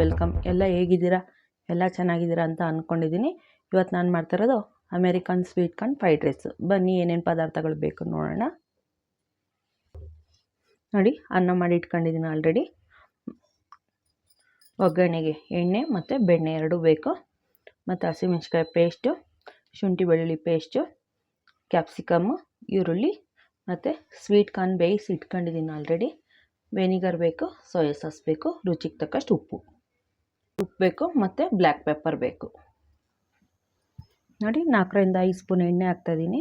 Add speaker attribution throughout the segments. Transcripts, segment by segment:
Speaker 1: Welcome. ಎಲ್ಲ ಹೇಗಿದ್ದೀರಾ? ಎಲ್ಲ ಚೆನ್ನಾಗಿದ್ದೀರಾ ಅಂತ ಅಂದ್ಕೊಂಡಿದ್ದೀನಿ ಇವತ್ತು ನಾನು ಮಾಡ್ತಿರೋದು American sweet corn fried rice. ಬನ್ನಿ ಏನೇನು ಪದಾರ್ಥಗಳು ಬೇಕು ನೋಡೋಣ. ನೋಡಿ, ಅನ್ನ ಮಾಡಿ ಇಟ್ಕೊಂಡಿದ್ದೀನಿ ಆಲ್ರೆಡಿ ಒಗ್ಗರಣೆಗೆ ಎಣ್ಣೆ ಮತ್ತು ಬೆಣ್ಣೆ ಎರಡೂ ಬೇಕು. ಮತ್ತು ಹಸಿಮೆಣ್ಸಿಕಾಯಿ ಪೇಸ್ಟು ಶುಂಠಿ ಬೆಳ್ಳುಳ್ಳಿ ಪೇಸ್ಟು ಕ್ಯಾಪ್ಸಿಕಮ್ಮು ಈರುಳ್ಳಿ ಮತ್ತು ಸ್ವೀಟ್ ಕಾರ್ನ್ ಬೇಯಿಸಿ ಇಟ್ಕೊಂಡಿದ್ದೀನಿ ಆಲ್ರೆಡಿ ವೆನಿಗರ್ ಬೇಕು ಸೋಯಾ ಸಾಸ್ ಬೇಕು, ರುಚಿಗೆ ತಕ್ಕಷ್ಟು ಉಪ್ಪು. ಉಪ್ಪು ಬೇಕು ಮತ್ತು ಬ್ಲ್ಯಾಕ್ ಪೆಪ್ಪರ್ ಬೇಕು. ನೋಡಿ ನಾಲ್ಕರಿಂದ ಐದು ಸ್ಪೂನ್ ಎಣ್ಣೆ ಹಾಕ್ತಾಯಿದ್ದೀನಿ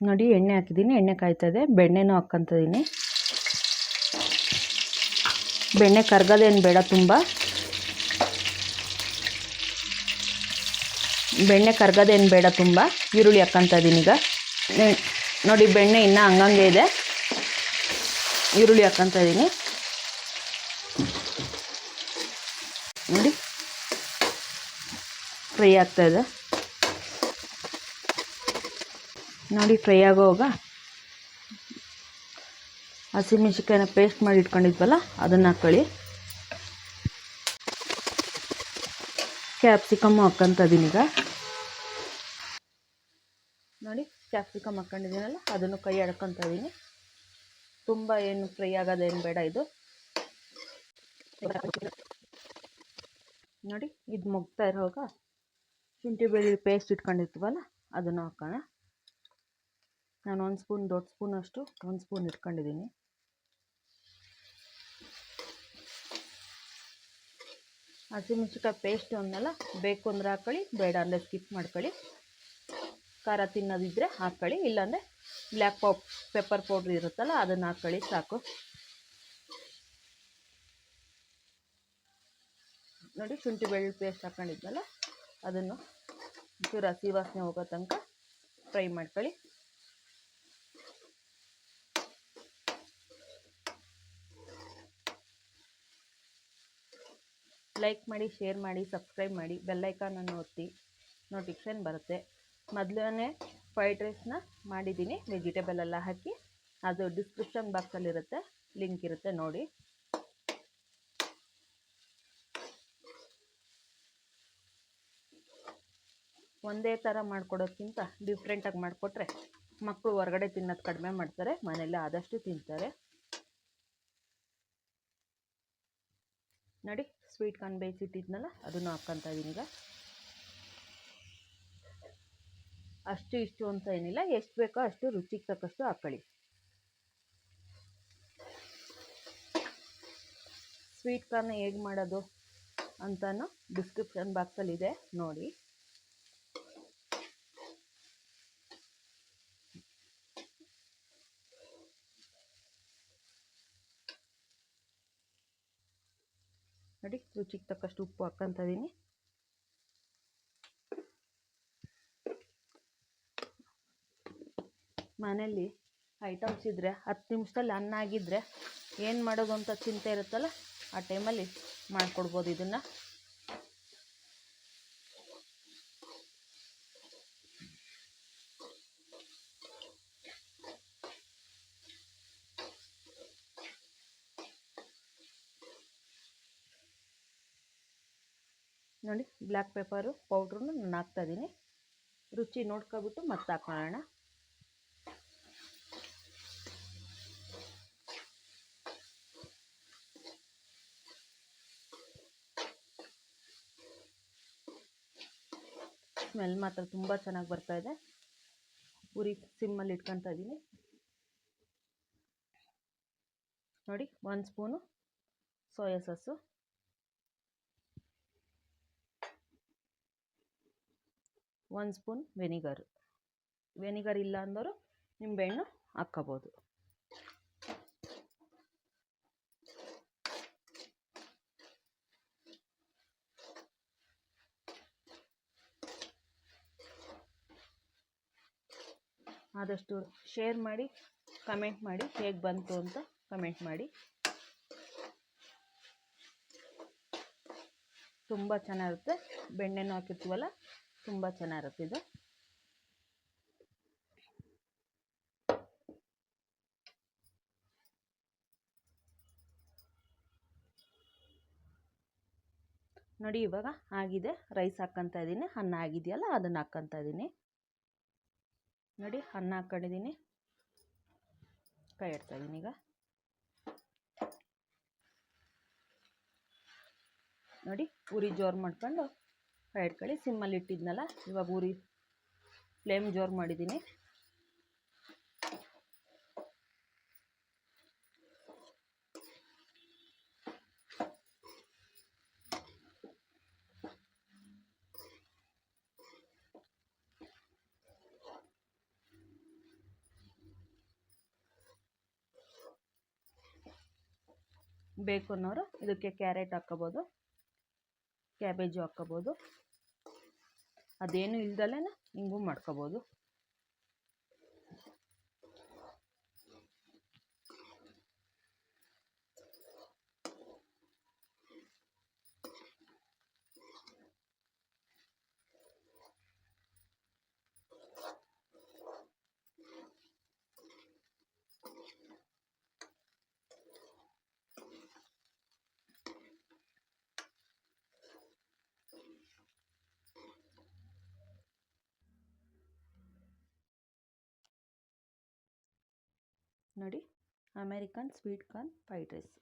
Speaker 1: ನೋಡಿ ಎಣ್ಣೆ ಹಾಕಿದ್ದೀನಿ. ಎಣ್ಣೆ ಕಾಯ್ತದೆ ಬೆಣ್ಣೆನೂ ಹಾಕ್ಕೊತಿದ್ದೀನಿ ಬೆಣ್ಣೆ ಕರ್ಗೋದೇನು ಬೇಡ ತುಂಬ. ಬೆಣ್ಣೆ ಕರ್ಗೋದೇನು ಬೇಡ ತುಂಬ. ಈರುಳ್ಳಿ ಹಾಕ್ಕೊತಿದ್ದೀನಿ ಈಗ. ನೋಡಿ ಬೆಣ್ಣೆ ಇನ್ನೂ ಹಂಗಂಗೆ ಇದೆ. ಈರುಳ್ಳಿ ಹಾಕ್ಕೊಂತ ಇದ್ದೀನಿ ನೋಡಿ. ಫ್ರೈ ಆಗ್ತಾಯಿದೆ ನೋಡಿ ಫ್ರೈ ಆಗೋವಾಗ ಹಸಿಮೆಣ್ಸಿಕಾಯಿನ ಪೇಸ್ಟ್ ಮಾಡಿ ಇಟ್ಕೊಂಡಿದ್ವಲ್ಲ, ಅದನ್ನು ಹಾಕ್ಕೊಳ್ಳಿ ಕ್ಯಾಪ್ಸಿಕಮ್ಮು ಹಾಕ್ಕೊಂತ ಈಗ. ನೋಡಿ ಕ್ಯಾಪ್ಸಿಕಮ್ ಹಾಕ್ಕೊಂಡಿದ್ದೀನಲ್ಲ, ಅದನ್ನು ಕೈ ಇದ್ದೀನಿ ತುಂಬ ಏನು ಫ್ರೈ ಆಗೋದೇನು ಬೇಡ ಇದು. ನೋಡಿ, ಇದು ಮುಗ್ತಾ ಇರುವಾಗ ಶುಂಠಿ ಬೆಳ್ಳುಳ್ಳಿ ಪೇಸ್ಟ್ ಇಟ್ಕೊಂಡಿರ್ತೀವಲ್ಲ, ಅದನ್ನು ಹಾಕೋಣ. ನಾನು ಒಂದು ಸ್ಪೂನ್, ದೊಡ್ಡ ಸ್ಪೂನ್ ಅಷ್ಟು, ಒಂದು ಸ್ಪೂನ್ ಇಟ್ಕೊಂಡಿದ್ದೀನಿ ಹಸಿಮೆಣ್ಸಿಕಾಯಿ ಪೇಸ್ಟ್ ಅಂದಲ್ಲ ಬೇಕು ಅಂದ್ರೆ ಹಾಕೊಳ್ಳಿ, ಬೇಡ ಅಂದರೆ ಸ್ಕಿಪ್ ಮಾಡ್ಕೊಳ್ಳಿ. ಖಾರ ತಿನ್ನೋದಿದ್ದರೆ ಹಾಕ್ಕೊಳ್ಳಿ, ಇಲ್ಲಾಂದರೆ ಬ್ಲ್ಯಾಕ್ ಪಾಪ್ ಪೆಪ್ಪರ್ ಪೌಡ್ರ್ ಇರುತ್ತಲ್ಲ ಅದನ್ನು ಹಾಕ್ಕೊಳ್ಳಿ ಸಾಕು. ನೋಡಿ ಶುಂಠಿ ಬೆಳ್ಳುಳ್ಳಿ ಪೇಸ್ಟ್ ಹಾಕೊಂಡಿದ್ನಲ್ಲ, ಅದನ್ನು ಚೂರು ಹಸಿ ವಾಸನೆ ಹೋಗೋ ತನಕ ಫ್ರೈ ಮಾಡ್ಕೊಳ್ಳಿ. ಲೈಕ್ ಮಾಡಿ ಶೇರ್ ಮಾಡಿ ಸಬ್ಸ್ಕ್ರೈಬ್ ಮಾಡಿ ಬೆಲ್ಲೈಕಾನನ್ನು ಒತ್ತಿ ನೋಟಿಫಿಕೇಶನ್ ಬರುತ್ತೆ. ಮೊದಲನೇ ಫ್ರೈಡ್ ರೈಸ್ನ ಮಾಡಿದ್ದೀನಿ. ವೆಜಿಟೇಬಲ್ ಎಲ್ಲ ಹಾಕಿ, ಅದು ಡಿಸ್ಕ್ರಿಪ್ಷನ್ ಬಾಕ್ಸಲ್ಲಿರುತ್ತೆ ಲಿಂಕ್ ಇರುತ್ತೆ ನೋಡಿ. ಒಂದೇ ಥರ ಮಾಡಿಕೊಡೋಕ್ಕಿಂತ ಡಿಫ್ರೆಂಟಾಗಿ ಮಾಡಿಕೊಟ್ರೆ ಮಕ್ಕಳು ಹೊರಗಡೆ ತಿನ್ನೋದು ಕಡಿಮೆ ಮಾಡ್ತಾರೆ, ಮನೆಯಲ್ಲೇ ಆದಷ್ಟು ತಿಂತಾರೆ. ನೋಡಿ ಸ್ವೀಟ್ ಕಾರ್ನ್ ಬೇಯಿಸಿಟ್ಟಿದ್ನಲ್ಲ, ಅದನ್ನು ಹಾಕ್ಕೊತಾ ಇದ್ದೀನಿ ಈಗ. ಅಷ್ಟು ಇಷ್ಟು ಅಂತ ಏನಿಲ್ಲ, ಎಷ್ಟು ಬೇಕೋ ಅಷ್ಟು ರುಚಿಗೆ ತಕ್ಕಷ್ಟು ಹಾಕ್ಕೊಳ್ಳಿ ಸ್ವೀಟ್ ಕಾರ್ನ ಹೇಗೆ ಮಾಡೋದು ಅಂತಲೂ ಡಿಸ್ಕ್ರಿಪ್ಷನ್ ಬಾಕ್ಸಲ್ಲಿದೆ ನೋಡಿ. ನೋಡಿ, ರುಚಿಗೆ ತಕ್ಕಷ್ಟು ಉಪ್ಪು ಹಾಕ್ಕೊಂತ ಇದ್ದೀನಿ ಮನೇಲಿ ಐಟಮ್ಸ್ ಇದ್ದರೆ ಹತ್ತು ನಿಮಿಷದಲ್ಲಿ ಅನ್ನ ಆಗಿದ್ದರೆ ಏನು ಮಾಡೋದು ಅಂತ ಚಿಂತೆ ಇರುತ್ತಲ್ಲ, ಆ ಟೈಮಲ್ಲಿ ಮಾಡಿಕೊಡ್ಬೋದು ಇದನ್ನು. ನೋಡಿ ಬ್ಲ್ಯಾಕ್ ಪೆಪ್ಪರು ಪೌಡ್ರನ್ನು ನಾನು ಹಾಕ್ತಾಯಿದ್ದೀನಿ ರುಚಿ ನೋಡ್ಕೊಬಿಟ್ಟು ಮತ್ತೆ ಹಾಕೊಳ್ಳೋಣ. ಸ್ಮೆಲ್ ಮಾತ್ರ ತುಂಬ ಚೆನ್ನಾಗಿ ಬರ್ತಾಯಿದೆ ಉರಿ ಸಿಮ್ಮಲ್ಲಿ ಇಟ್ಕೊತಾ ಇದ್ದೀನಿ ನೋಡಿ, ಒಂದು ಸ್ಪೂನು ಸೋಯಾ ಸಾಸು. ಒಂದು ಸ್ಪೂನ್ ವೆನಿಗರ್. ವೆನಿಗರ್ ಇಲ್ಲ ಅಂದರೂ ನಿಂಬೆಹಣ್ಣು ಹಾಕ್ಕೋಬೋದು. ಆದಷ್ಟು ಶೇರ್ ಮಾಡಿ ಕಮೆಂಟ್ ಮಾಡಿ, ಹೇಗೆ ಬಂತು ಅಂತ ಕಮೆಂಟ್ ಮಾಡಿ. ತುಂಬ ಚೆನ್ನಾಗಿರುತ್ತೆ. ಬೆಣ್ಣೆನೂ ಹಾಕಿರ್ತೀವಲ್ಲ, ತುಂಬ ಚೆನ್ನಾಗಿರುತ್ತೆ ಇದು. ನೋಡಿ ಇವಾಗ ಆಗಿದೆ. ರೈಸ್ ಹಾಕ್ಕೊತಾ ಇದ್ದೀನಿ. ಅನ್ನ ಆಗಿದೆಯಲ್ಲ, ಅದನ್ನು ಹಾಕ್ಕೊತಾ ಇದ್ದೀನಿ. ನೋಡಿ, ಅನ್ನ ಹಾಕ್ಕೊಂಡಿದ್ದೀನಿ ಕೈ ಇಡ್ತಾ ಇದ್ದೀನಿ ಈಗ. ನೋಡಿ, ಉರಿ ಜೋರು ಮಾಡ್ಕೊಂಡು ಕೈ ಇಟ್ಕೊಳ್ಳಿ ಸಿಮ್ಮಲ್ಲಿ ಇಟ್ಟಿದ್ನಲ್ಲ, ಇವಾಗ ಉರಿ, ಫ್ಲೇಮ್ ಜೋರು ಮಾಡಿದ್ದೀನಿ. ಬೇಕು ಅನ್ನೋರು ಇದಕ್ಕೆ ಕ್ಯಾರೆಟ್ ಹಾಕ್ಕೋಬೋದು ಕ್ಯಾಬೇಜು ಹಾಕ್ಕೋಬೋದು ಅದೇನು ಇಲ್ದಲೇ ಹಿಂಗೂ ಮಾಡ್ಕೋಬೋದು. ನೋಡಿ. American sweet corn fried rice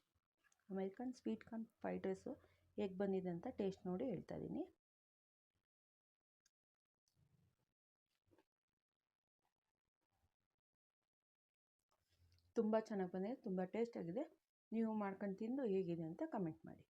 Speaker 1: American sweet corn fried rice ಹೇಗೆ ಬಂದಿದೆ ಅಂತ ಟೇಸ್ಟ್ ನೋಡಿ ಹೇಳ್ತಾ ಇದ್ದೀನಿ. ತುಂಬ ಚೆನ್ನಾಗಿ ಬಂದಿದೆ, ತುಂಬ ಟೇಸ್ಟಾಗಿದೆ ನೀವು ಮಾಡ್ಕೊಂಡು ತಿಂದು ಹೇಗಿದೆ ಅಂತ ಕಮೆಂಟ್ ಮಾಡಿ.